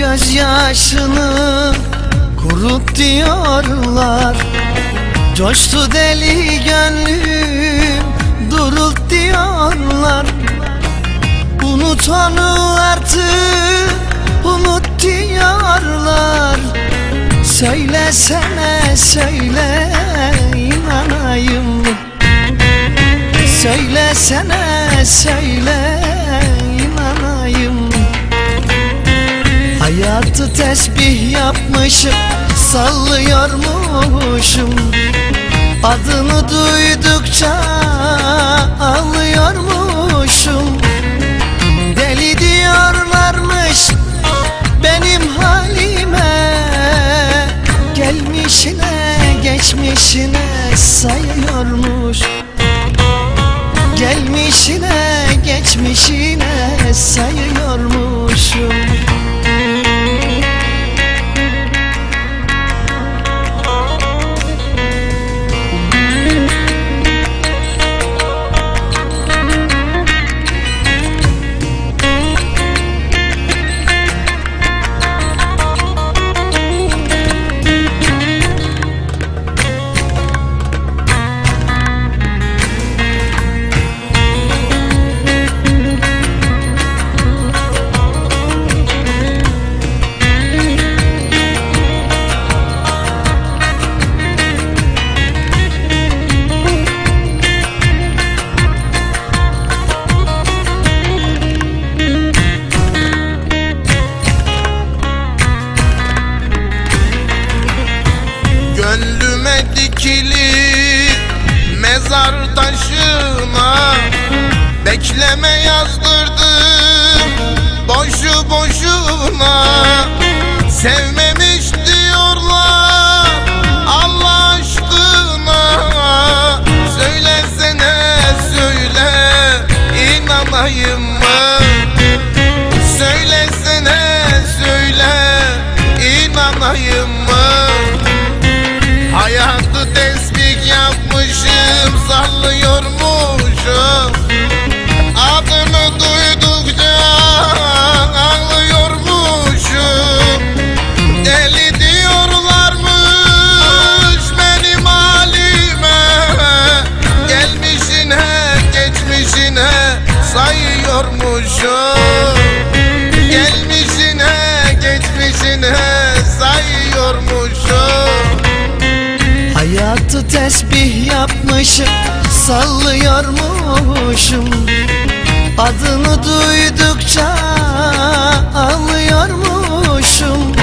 gözyaşını kurut diyorlar. Coştu deli gönlüm durult diyorlar. Unut onu artık unut diyorlar. Söylesene söyle inanayım. Söylesene söyle Hayatı tesbih yapmışım Sallıyormuşum. Adını duydukça ağlıyormuşum taşına Bekleme yazdırdım. Boşu boşuna. Sevmemiş diyorlar Allah aşkına. Söylesene söyle. İnanayım mı? Söylesene söyle. İnanayım mı? Hayatı tesbih yapmışım sallıyormuşum. Adını duydukça ağlıyormuşum. Deli diyorlarmış benim halime. Gelmişine geçmişine sayıyormuşum. Gelmişine geçmişine sayıyormuşum. Hayatı tesbih yapmışım Sallıyormuşum. Adını duydukça ağlıyormuşum